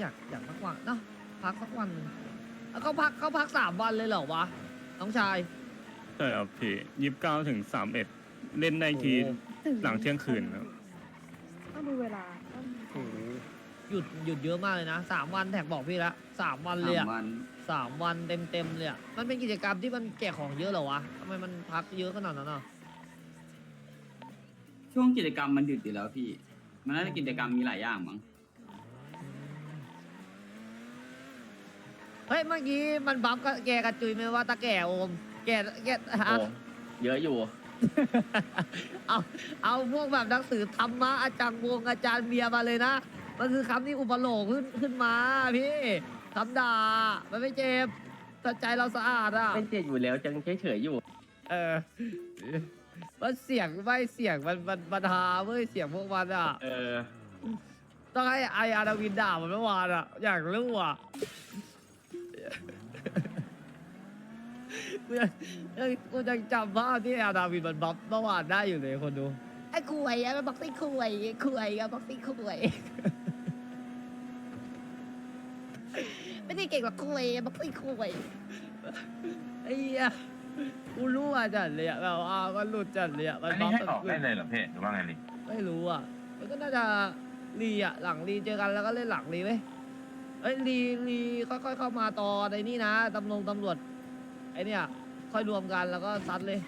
อยากอยากพักวันเนาะพักสักวันหนึ่งแล้วก็พักเขาพักสามวันเลยเหรอวะน้องชาย ใช่ครับพี่ยี่สิบเก้าถึงสามเอ็ดเล่นได้อีกทีโอ้ หลังเที่ยงคืนครับต้องดูเวลาต้องโอ้โหหยุดหยุดเยอะมากเลยนะสามวันแท็กบอกพี่ละสามวันเลยสาอะมวันสามวันเต็มเต็มๆเลยอะมันเป็นกิจกรรมที่มันแจกของเยอะเหรอวะทำไมมันพักเยอะขนาดนั้นอะช่วงกิจกรรมมันดึกอยู่แล้วพี่ มันน่าจะกิจกรรมมีหลายอย่างมั้ง เฮ้ยเมื่อกี้มันบัฟกับแกกับจุยไหมว่าตาแก่โอม แกแกฮะโอ้เยอะอยู่ เอาเอาพวกแบบหนังสือธรรมะอาจารย์วงอาจารย์เบียร์มาเลยนะ มันคือคำที่อุปโลกขึ้นขึ้นมาพี่คำด่ามันไม่เจ็บแต่ใจเราสะอาดอะไม่เจ็ดอยู่แล้วจังเฉยๆอยู่ เออมันเสียงไม่เสียงมันมันมันฮาเว้ยเสียงพวกมันอะ เออ ต้องให้ไออาดาวินด่ามันเมื่อวานอะ อยากรู้อะ กูยังยังกูยังจำภาพที่อาดาวินมันบัฟเมื่อวานได้อยู่เลยคนดู ไอ้คุยอะมันบอกสิคุยคุยอะบอกสิคุยไม่ได้เก่งหรอกคุยบอกสิคุยไอ้เหี้ยกูรู้อะจัดเลยอะแบบว่ามันหลุดจัดเลยอะมันอันบันี้ฟให้ออกได้เลยเหรอเพ่หรือว่าไงลิไม่รู้อะ มันก็น่าจะรีอะหลังรีเจอกันแล้วก็เล่นหลังรีไหม เอ้ยรีรีค่อยๆเข้ามาตอนไอ้นี่นะตำรวจตำรวจไอ้เนี่ยค่อยรวมกันแล้วก็ซัดเลย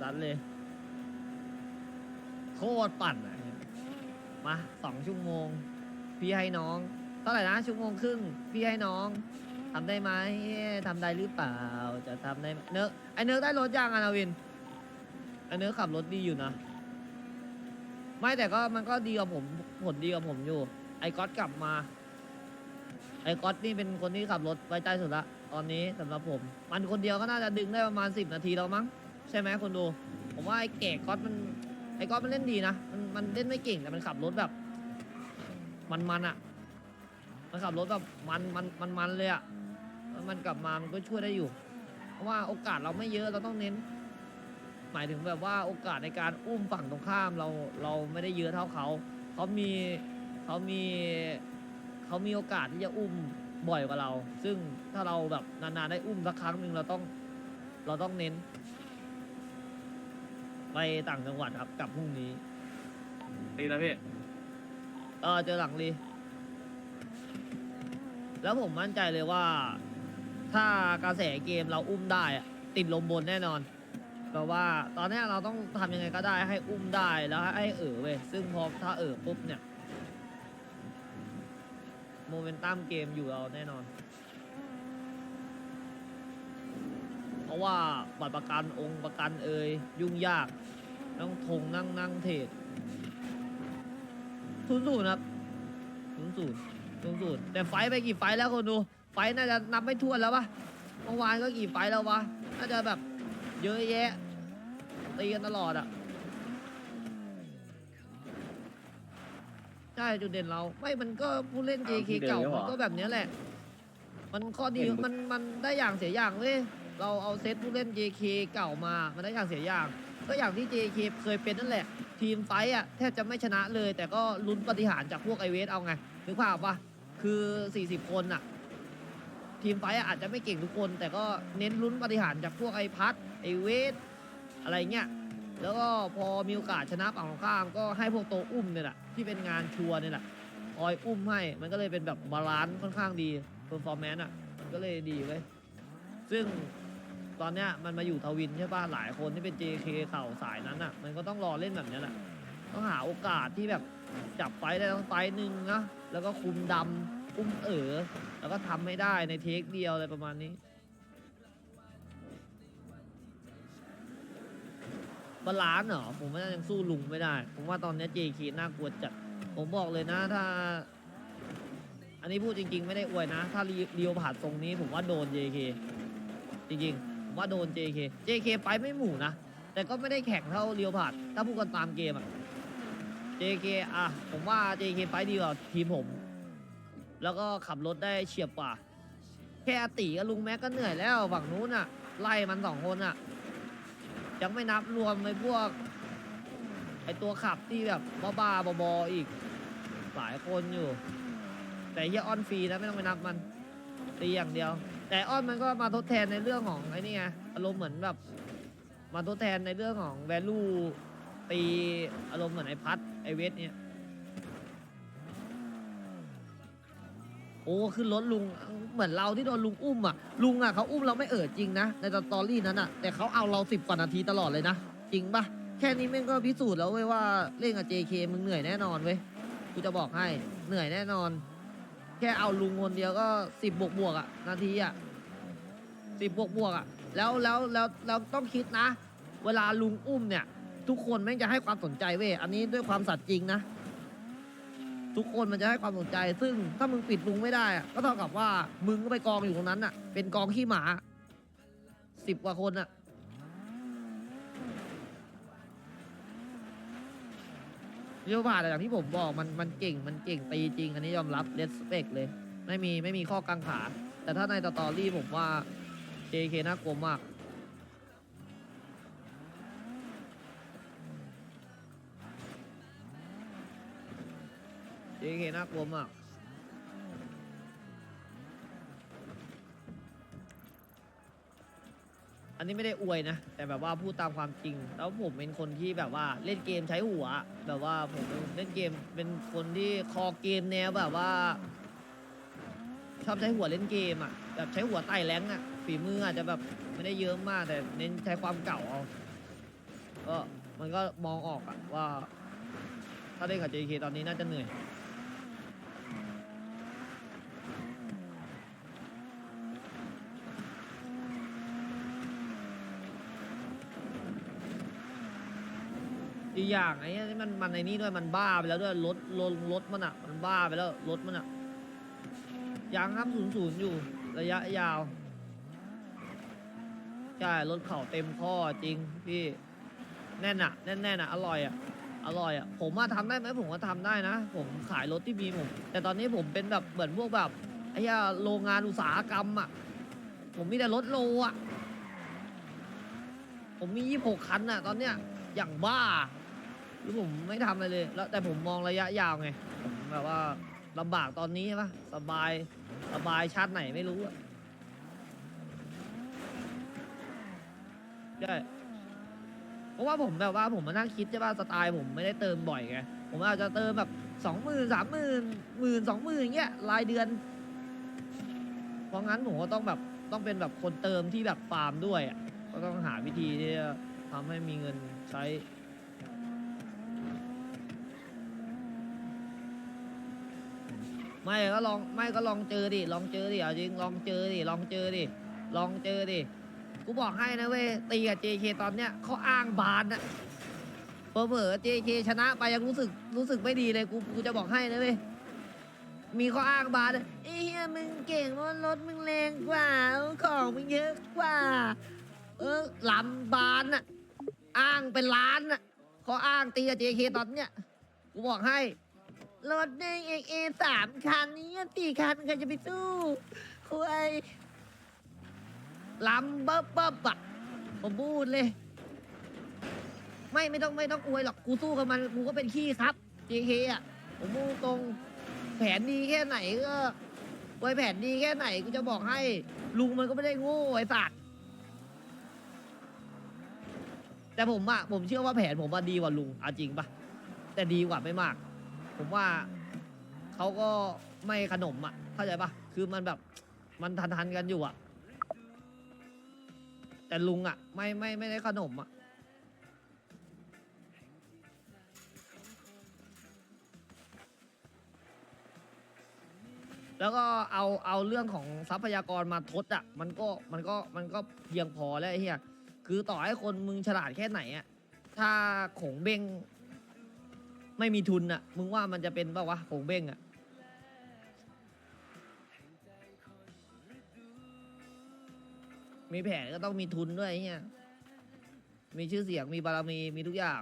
ซัดเลย โคตรปั่นอะมาสองชั่วโมง พี่ให้น้องเท่าไหร่นะชั่วโมงครึ่งพี่ให้น้องทำได้ไหมทำได้หรือเปล่า จะทำได้ไหมเนื้อไอเนื้อได้รถยังอะนาวินไอเนื้อขับรถดีอยู่นะ ไม่แต่ก็มันก็ดีกับผมผลดีกับผมอยู่ ไอ้ก๊อตกลับมา ไอ้ก๊อตนี่เป็นคนที่ขับรถไว้ใจสุดละตอนนี้สำหรับผม มันคนเดียวก็น่าจะดึงได้ประมาณสิบนาทีแล้วมั้งใช่ไหมคนดู ผมว่าไอ้แก่ก๊อตมันไอ้ก๊อตมันเล่นดีนะมันมันเล่นไม่เก่งแต่มันขับรถแบบ มันมันอะมันขับรถแบบมันมันมันมันเลยอะแล้วมันกลับมามันก็ช่วยได้อยู่ เพราะว่าโอกาสเราไม่เยอะเราต้องเน้น หมายถึงแบบว่าโอกาสในการอุ้มฝั่งตรงข้ามเราเราไม่ได้เยอะเท่าเขา เขามีเขามีเขามีโอกาสที่จะอุ้มบ่อยกว่าเรา ซึ่งถ้าเราแบบนานๆได้อุ้มสักครั้งหนึ่งเราต้องเราต้องเน้น ไปต่างจังหวัดครับกลับพรุ่งนี้ดีแล้วพี่เออเจอหลังลีแล้วผมมั่นใจเลยว่า ถ้ากระแสเกมเราอุ้มได้อะติดลมบนแน่นอน แปลว่าตอนเนี้ยเราต้องทำยังไงก็ได้ให้อุ้มได้แล้วให้เออเว้ยซึ่งพอถ้าเออปุ๊บเนี่ยโมเมนตัมเกมอยู่เราแน่นอน เพราะว่าบัตรประกันองค์ประกันเอ่ยยุ่งยาก ต้องทงนั่งนั่งเทรดศูนย์ศูนย์ครับศูนย์ศูนย์ศูนย์ศูนย์แต่ไฟท์ไปกี่ไฟท์แล้วคนดู ไฟท์น่าจะนับไม่ถ้วนแล้วปะเมื่อวานก็กี่ไฟท์แล้ววะ น่าจะแบบ เยอะแยะตีกันตลอดอะใช่จุดเด่นเราไม่มันก็ผู้เล่นอ้าว JK ที่เดิมเก่าเนี่ยเหรมัอนก็แบบเนี้ยแหละ มันข้อดีเห็นมันมันได้อย่างเสียอย่างเว้ยเราเอาเซตผู้เล่น JK เก่ามา มันได้อย่างเสียอย่าง ก็อย่างที่ JK เคยเป็นนั่นแหละ ทีมไฟท์อะแทบจะไม่ชนะเลย แต่ก็ลุ้นปฏิหารย์จากพวกไอเวสเอาไงนึกภาพปะคือ 40 คนอะ ทีมไฟท์อะอาจจะไม่เก่งทุกคน แต่ก็เน้นลุ้นปฏิหารย์จากพวกไอพัท ไอเวสอะไรเงี้ยแล้วก็พอมีโอกาสชนะฝั่งตรงข้ามก็ให้พวกโตอุ้มเนี่ยแหละที่เป็นงานชัวร์เนี่ยแหละคอยอุ้มให้มันก็เลยเป็นแบบบาลานซ์ค่อนข้างดีเพอร์ฟอร์แมนซ์อะมันก็เลยดีเว้ยซึ่งตอนเนี้ยมันมาอยู่ทวินใช่ป่ะหลายคนที่เป็น JK เข่าสายนั้นอะ มันก็ต้องรอเล่นแบบเนี้ยแหละต้องหาโอกาสที่แบบจับไฟได้ต้องไฟหนึ่งนะแล้วก็คุมดำอุ้มเอ๋อแล้วก็ทำให้ได้ในเทคเดียวอะไรประมาณนี้ บาลานซ์เหรอผมว่ายังสู้ลุงไม่ได้ ผมว่าตอนนี้ JK น่ากลัวจัดผมบอกเลยนะถ้า อันนี้พูดจริง ๆ ไม่ได้อวยนะ ถ้าเรียวผ่านตรงนี้ ผมว่าโดน JK จริงๆผมว่าโดน JK JK ไปไม่หมู่นะแต่ก็ไม่ได้แข่งเท่าเรียวผ่านถ้าพูดกันตามเกมอะ JK อะผมว่า JK ไฟต์ดีกว่าทีมผม แล้วก็ขับรถได้เฉียบกว่า แค่อาติกับลุงแม็กก็เหนื่อยแล้วฝั่งนู้นอะไล่มันสองคนอะ ยังไม่นับรวมในพวก ไอตัวขับที่แบบบ้าๆบอๆอีก หลายคนอยู่ แต่เฮียออนฟรีนะไม่ต้องไปนับมันตีอย่างเดียว แต่ออนมันก็มาทดแทนในเรื่องของไอ้นี่ไงอารมณ์เหมือนแบบ มาทดแทนในเรื่องของแวลูตีอารมณ์เหมือนไอพัดไอเวทเนี่ย โอ้ขึ้นรถลุงเหมือนเราที่โดนลุงอุ้มอะลุงอะเขาอุ้มเราไม่เอ่อจริงนะในตอรี่นั้นอะแต่เขาเอาเราสิบกว่านาทีตลอดเลยนะจริงปะแค่นี้แม่งก็พิสูจน์แล้วเว้ยว่าเล่นกับ JK มึงเหนื่อยแน่นอนเว้ยกูจะบอกให้เหนื่อยแน่นอน แค่เอาลุงคนเดียวก็สิบบวกบวกอะนาทีอะสิบบวกบวกอะแล้วแล้วแล้วแล้วต้องคิดนะ เวลาลุงอุ้มเนี่ย ทุกคนแม่งจะให้ความสนใจเว้ยอันนี้ด้วยความสัตย์จริงนะ ทุกคนมันจะให้ความสนใจ ซึ่งถ้ามึงปิดลุงไม่ได้อะก็เท่ากับว่ามึงก็ไปกองอยู่ตรงนั้นอะ เป็นกองขี้หมาสิบกว่าคนอะ เรียวผ่านอย่างที่ผมบอกมันมันเก่งมันเก่งตีจริง อันนี้ยอมรับเลสเปกเลย ไม่มีไม่มีข้อกังขา แต่ถ้าในสตอรี่ผมว่า JK น่ากลัวมาก JK น่ากลัวมากอันนี้ไม่ได้อวยนะ แต่แบบว่าพูดตามความจริง แล้วผมเป็นคนที่แบบว่าเล่นเกมใช้หัว แบบว่าผมเล่นเกมเป็นคนที่คอเกมแนวแบบว่า ชอบใช้หัวเล่นเกมอะแบบใช้หัวไต่แรงอะฝีมืออาจจะแบบไม่ได้เยอะมากแต่เน้นใช้ความเก่าเอาก็มันก็มองออกอะว่า ถ้าเล่นกับ JK ตอนนี้น่าจะเหนื่อย อีกอย่างไอ้เนี่ยมันมันในนี้ด้วยมันบ้าไปแล้วด้วยรถรถรถมันอะมันบ้าไปแล้วรถมันอะยางครับศูนย์ศูนย์อยู่ ระยะยาวใช่รถเข่าเต็มข้อจริงพี่แน่นอะแน่นแน่นอะอร่อยอะอร่อยอะผมว่าทำได้ไหมผมก็ทำได้นะ ผมขายรถที่มีผมแต่ตอนนี้ผมเป็นแบบเหมือนพวกแบบไอ้เหี้ยโรงงานอุตสาหกรรมอะผมมีแต่รถโลอะผมมียี่หกคันอะ ตอนเนี้ยอย่างบ้า แล้วผมไม่ทำอะไรเลย แล้วแต่ผมมองระยะยาวไงผมแบบว่าลำบากตอนนี้ใช่ปะสบายสบายชาติไหนไม่รู้อะใช่เพราะว่าผมแบบว่าผมมานั่งคิดใช่ป่ะสไตล์ผมไม่ได้เติมบ่อยไงผมอาจจะเติมแบบสองหมื่นสามหมื่นหมื่นสองหมื่นอย่างเงี้ยรายเดือน เพราะงั้นผมก็ต้องแบบต้องเป็นแบบคนเติมที่แบบฟาร์มด้วยอะก็ต้องหาวิธีที่จะทำให้มีเงินใช้ ไม่ก็ลองไม่ก็ลองเจอดิลองเจอดิเอาจริงลองเจอดิลองเจอดิลองเจอดิกูบอกให้นะเว้ยตีกับ JK ตอนเนี้ยเขาอ้างบานอะเผลอๆ JK ชนะไปยังรู้สึกรู้สึกไม่ดีเลยกูกูจะบอกให้นะเว้ยมีข้ออ้างบานอะไอ้เฮียมึงเก่งว่ารถมึงแรงกว่าของมึงเยอะกว่า เออลำบานอะอ้างเป็นล้านอะเขาอ้างตีกับ JK ตอนเนี้ยกูบอกให้ รถหนึ่งเอเอสามคันนี้สี่คันใครจะไปสู้คุยลำเบิบเบิบอะผมพูดเลย ไม่ไม่ต้องไม่ต้องอวยหรอกกูสู้กับมันกูก็เป็นขี้ครับ JK อะผมพูดตรงแผนดีแค่ไหนก็ไวยแผนดีแค่ไหนกูจะบอกให้ ลุงมันก็ไม่ได้โง่ไอ้สัตว์แต่ผมอะผมเชื่อว่าแผนผมว่าดีกว่าลุงอาจริงปะแต่ดีกว่าไม่มาก ผมว่าเขาก็ไม่ขนมอะเข้าใจปะคือมันแบบมันทันทันกันอยู่อะ แต่ลุงอะ ไม่ไม่ไม่ได้ขนมอะแล้วก็เอาเอาเรื่องของทรัพยากรมาทดอะ มันก็มันก็มันก็เพียงพอแล้วเฮียคือต่อให้คนมึงฉลาดแค่ไหนอะ ถ้าขงเบง ไม่มีทุนอะมึงว่ามันจะเป็นปะวะผงเบ้งอะมีแผนก็ต้องมีทุนด้วยไอ้เนี่ย มีชื่อเสียง มีบารมี มีทุกอย่าง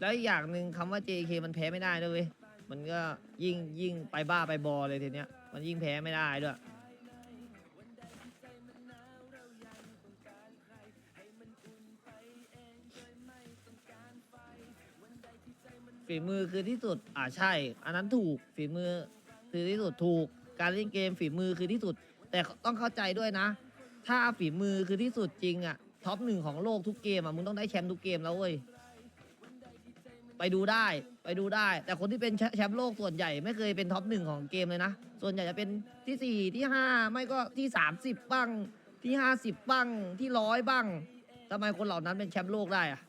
แล้วอีกอย่างหนึ่งคำว่า JK มันแพ้ไม่ได้ด้วยเวยมันก็ยิ่งยิ่งไปบ้าไปบอเลยทีเนี้ย มันยิ่งแพ้ไม่ได้ด้วย ฝีมือคือที่สุด อ่าใช่ อันนั้นถูก ฝีมือคือที่สุดถูก การเล่นเกมฝีมือคือที่สุด แต่ต้องเข้าใจด้วยนะ ถ้าฝีมือคือที่สุดจริงอะท็อปหนึ่งของโลกทุกเกมอะมึงต้องได้แชมป์ทุกเกมแล้วเว้ย ไปดูได้ ไปดูได้ แต่คนที่เป็นแชแชมป์โลกส่วนใหญ่ไม่เคยเป็นท็อปหนึ่งของเกมเลยนะ ส่วนใหญ่จะเป็นที่สี่ที่ห้าไม่ก็ที่สามสิบบ้าง ที่ห้าสิบบ้าง ที่ร้อยบ้างทำไมคนเหล่านั้นเป็นแชมป์โลกได้อะ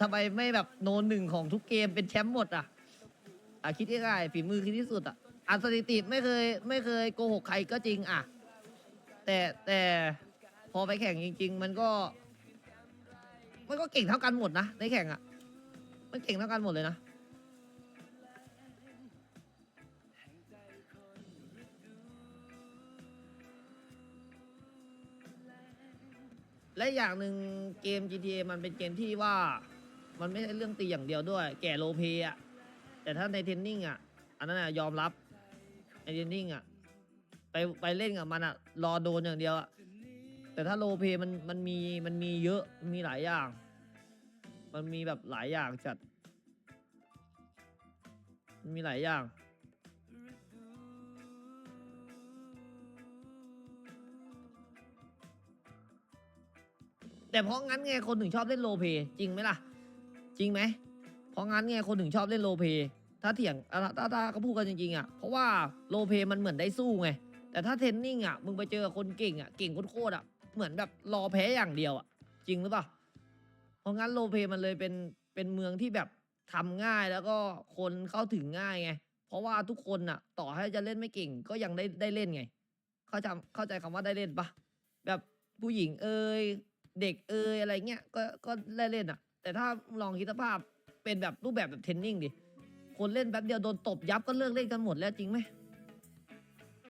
ทำไมไม่แบบโนนหนึ่งของทุกเกมเป็นแชมป์หมดอะอะคิดง่ายๆฝีมือคือที่สุดอะอันสถิติไม่เคยไม่เคยโกหกใครก็จริงอะ แต่แต่พอไปแข่งจริง ๆ มันก็ มันก็เก่งเท่ากันหมดนะในแข่งอะ มันเก่งเท่ากันหมดเลยนะ และอย่างหนึ่งเกม GTA มันเป็นเกมที่ว่า มันไม่ใช่เรื่องตีอย่างเดียวด้วย แก่โลเพอะแต่ถ้าในเทรนนิ่งอะอันนั้นอะยอมรับในเทรนนิ่งอะไปไปเล่นกับมันอะรอโดนอย่างเดียวอะแต่ถ้าโลเพมันมันมีมันมีเยอะมีหลายอย่าง มันมีแบบหลายอย่างจัดมันมีหลายอย่างแต่เพราะงั้นไงคนถึงชอบเล่นโลเพจริงไหมล่ะ จริงไหมเพราะงั้นไงคนถึงชอบเล่นโลเพถ้าเถียงอะถ้าถ้าเขาพูดกันจริงๆอะเพราะว่าโลเพมันเหมือนได้สู้ไงแต่ถ้าเทนนิ่งอะมึงไปเจอคนเก่งอะเก่งโคตรอะเหมือนแบบรอแพ้อย่างเดียวอะจริงหรือเปล่าเพราะงั้นโลเปมันเลยเป็นเป็นเมืองที่แบบทำง่ายแล้วก็คนเข้าถึงง่ายไงเพราะว่าทุกคนอะ ต่อให้จะเล่นไม่เก่งก็ยังได้ได้เล่นไง เข้าใจเข้าใจคำว่าได้เล่นปะแบบผู้หญิงเอ่ยเด็กเอ่ยอะไรเงี้ยก็ก็ได้เล่นอะ แต่ถ้าลองคิดสภาพเป็นแบบรูปแบบแบบเทนนิ่งดิ คนเล่นแป๊บเดียวโดนตบยับก็เลิกเล่นกันหมดแล้วจริงไหม